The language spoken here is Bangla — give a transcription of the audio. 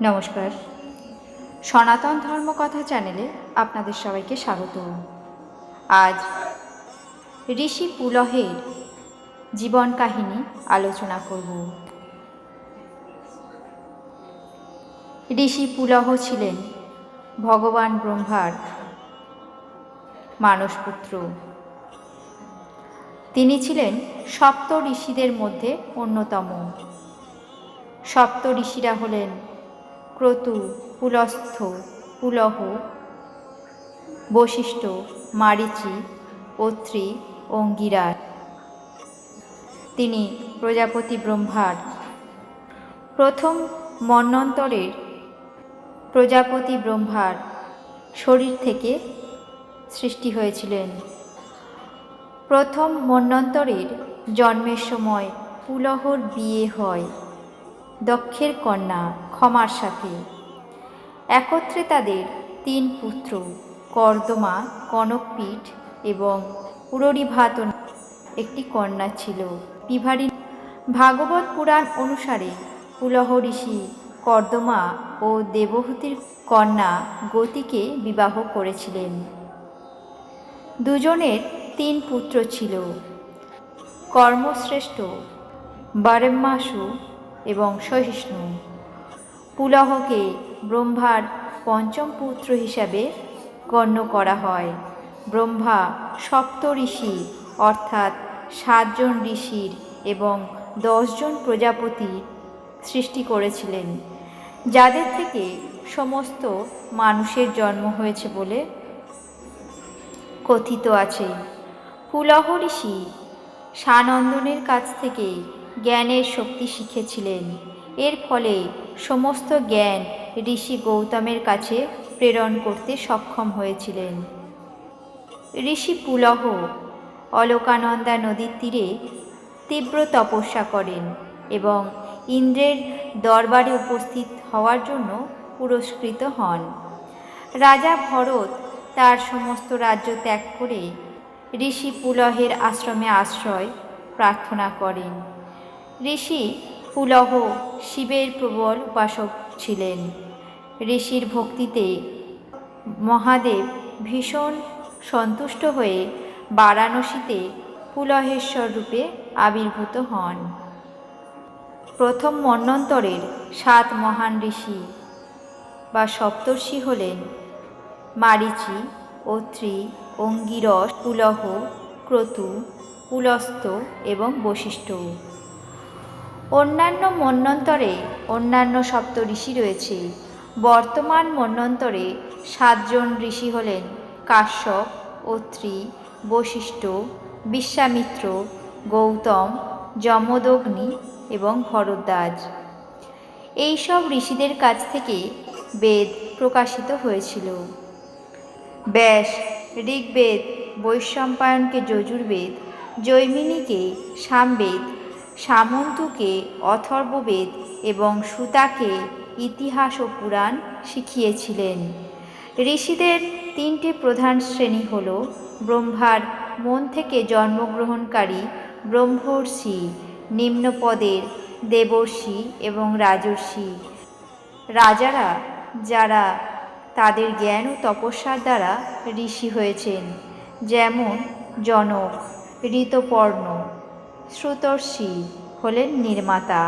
নমস্কার। সনাতন ধর্মকথা চ্যানেলে আপনাদের সবাইকে স্বাগত। আজ ঋষি পুলহের জীবন কাহিনী আলোচনা করব। ঋষি পুলহ ছিলেন ভগবান ব্রহ্মার মানসপুত্র। তিনি ছিলেন সপ্ত ঋষিদের মধ্যে অন্যতম। সপ্ত ঋষিরা হলেন ক্রতু পুলস্থ পুলহ বশিষ্ঠ মারিচি অত্রি অঙ্গিরার। তিনি প্রজাপতি ব্রহ্মার। প্রথম মন্বন্তরের প্রজাপতি ব্রহ্মার শরীর থেকে সৃষ্টি হয়েছিলেন। প্রথম মন্বন্তরের জন্মের সময় পুলহর বিয়ে হয়। দক্ষের কন্যা ক্ষমার সাথে। একত্রে তাদের তিন পুত্র, কর্দমা, কনকপীঠ এবং পুররিভাতন একটি কন্যা ছিল। বিভারী ভাগবত পুরাণ অনুসারে পুলহ ঋষি কর্দমা ও দেবহূতির কন্যা গতিকে বিবাহ করেছিলেন। দুজনের তিন পুত্র ছিল। কর্মশ্রেষ্ঠ, বারেম্মাসু এবং সহিষ্ণু। পুলহকে ব্রহ্মার পঞ্চম পুত্র হিসাবে গণ্য করা হয়। ব্রহ্মা সপ্ত ঋষি, অর্থাৎ সাতজন ঋষির এবং দশজন প্রজাপতি সৃষ্টি করেছিলেন, যাদের থেকে সমস্ত মানুষের জন্ম হয়েছে বলে কথিত আছে। পুলহ ঋষি সানন্দনের কাছ থেকে জ্ঞানের শক্তি শিখেছিলেন। এর ফলে সমস্ত জ্ঞান ঋষি গৌতমের কাছে প্রেরণ করতে সক্ষম হয়েছিলেন। ঋষি পুলহ অলকানন্দা নদীর তীরে তীব্র তপস্যা করেন এবং ইন্দ্রের দরবারে উপস্থিত হওয়ার জন্য পুরস্কৃত হন। রাজা ভরত তার সমস্ত রাজ্য ত্যাগ করে ঋষি পুলহের আশ্রমে আশ্রয় প্রার্থনা করেন। ঋষি পুলহ শিবের প্রবল উপাসক ছিলেন। ঋষির ভক্তিতে মহাদেব ভীষণ সন্তুষ্ট হয়ে বারাণসীতে পুলহেশ্বর রূপে আবির্ভূত হন। প্রথম মন্বন্তরের সাত মহান ঋষি বা সপ্তর্ষি হলেন মারিচি, অত্রি, অঙ্গিরস পুলহ ক্রতু, পুলস্ত এবং বশিষ্ঠ। অন্যান্য মন্বন্তরে অন্যান্য সপ্ত ঋষি রয়েছে। বর্তমান মন্বন্তরে সাতজন ঋষি হলেন কাশ্যপ, অত্রি, বশিষ্ঠ, বিশ্বামিত্র, গৌতম, যমদগ্নি এবং ভরদ্বাজ। এইসব ঋষিদের কাছ থেকে বেদ প্রকাশিত হয়েছিল। ব্যাস, ঋগ্বেদ বৈশম্পায়নকে যজুর্বেদ, জৈমিনীকে সামবেদ সামন্তুকে অথর্ববেদ এবং সুতাকে ইতিহাস ও পুরাণ শিখিয়েছিলেন। ঋষিদের তিনটি প্রধান শ্রেণি হল ব্রহ্মার মন থেকে জন্মগ্রহণকারী ব্রহ্মর্ষি, নিম্নপদের দেবর্ষি এবং রাজর্ষি। রাজারা যারা তাদের জ্ঞান ও তপস্যার দ্বারা ঋষি হয়েছেন, যেমন জনক, ঋতপর্ণ। শ্রুতর্ষি হলেন নির্মাতা।